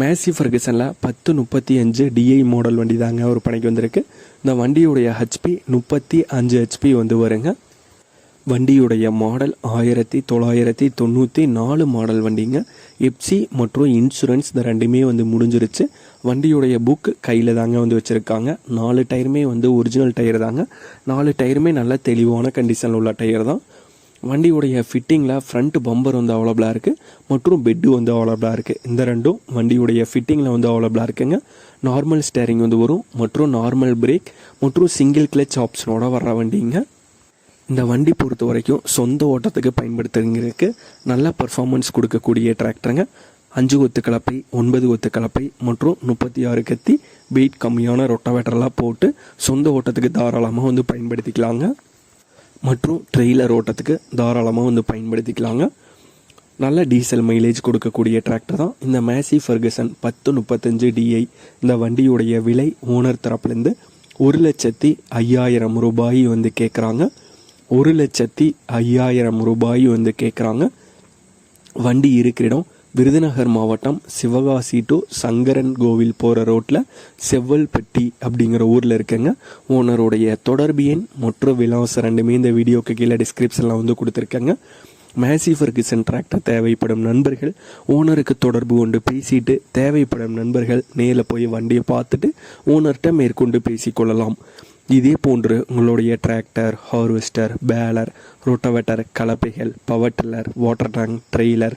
மேசி ஃபர்கசனில் பத்து முப்பத்தி அஞ்சு டிஐ மாடல் வண்டி தாங்க ஒரு பணிக்கு வந்திருக்கு. இந்த வண்டியுடைய ஹெச்பி முப்பத்தி அஞ்சு ஹெச்பி வந்து வருங்க. வண்டியுடைய மாடல் ஆயிரத்தி தொள்ளாயிரத்தி தொண்ணூற்றி நாலு மாடல் வண்டிங்க. எப்சி மற்றும் இன்சூரன்ஸ் இந்த ரெண்டுமே வந்து முடிஞ்சிருச்சு. வண்டியுடைய புக் கையில் தாங்க வந்து வச்சுருக்காங்க. நாலு டயருமே வந்து ஒரிஜினல் டயர் தாங்க. நாலு டயருமே நல்ல தெளிவான கண்டிஷனில் உள்ள டயர் தான். வண்டியுடைய ஃபிட்டிங்கில் ஃப்ரண்ட் பம்பர் வந்து அவைலபிளாக இருக்குது மற்றும் பெட்டு வந்து அவைலபிளாக இருக்குது இந்த ரெண்டும் வண்டியுடைய ஃபிட்டிங்கில் வந்து அவைலபிளாக இருக்குங்க. நார்மல் ஸ்டேரிங் வந்து வரும். மற்றும் நார்மல் பிரேக் மற்றும் சிங்கிள் கிளச் ஆப்ஷனோட வர்ற வண்டிங்க. இந்த வண்டி பொறுத்த வரைக்கும் சொந்த ஓட்டத்துக்கு பயன்படுத்துறதுக்கு நல்ல பர்ஃபார்மன்ஸ் கொடுக்கக்கூடிய டிராக்டருங்க அஞ்சு கொத்து கலப்பை ஒன்பது கொத்து கலப்பை மற்றும் முப்பத்தி ஆறு கத்தி வெயிட் கம்மியான ரொட்டவேட்டரெல்லாம் போட்டு சொந்த ஓட்டத்துக்கு தாராளமாக வந்து பயன்படுத்திக்கலாங்க. மற்றும் ட்ரெய்லர் ஓட்டத்துக்கு தாராளமாக வந்து பயன்படுத்திக்கலாங்க. நல்ல டீசல் மைலேஜ் கொடுக்கக்கூடிய டிராக்டர் தான். இந்த மேசி ஃபர்கசன் பத்து முப்பத்தஞ்சு டிஐ இந்த வண்டியுடைய விலை ஓனர் தரப்புலேருந்து ஒரு லட்சத்தி ஐயாயிரம் ரூபாய் வந்து கேட்குறாங்க ஒரு லட்சத்தி ஐயாயிரம் ரூபாய் வந்து கேட்குறாங்க வண்டி இருக்கிற இடம் விருதுநகர் மாவட்டம் சிவகாசி டு சங்கரன் கோவில் போகிற ரோட்டில் செவ்வல்பட்டி அப்படிங்கிற ஊரில் இருக்கேங்க. ஓனருடைய தொடர்பு எண் மற்றும் விலாசம் ரெண்டுமே இந்த வீடியோக்கு கீழே டிஸ்கிரிப்ஷனில் வந்து கொடுத்துருக்கேங்க. மேசிஃபர் கிசன் டிராக்டர் தேவைப்படும் நண்பர்கள் ஓனருக்கு தொடர்பு கொண்டு பேசிட்டு தேவைப்படும் நண்பர்கள் நேரில் போய் வண்டியை பார்த்துட்டு ஓனர்கிட்ட மேற்கொண்டு பேசிக்கொள்ளலாம் இதே போன்று உங்களுடைய tractor harvester baler rotavator கலப்பைகள் power tiller water tank trailer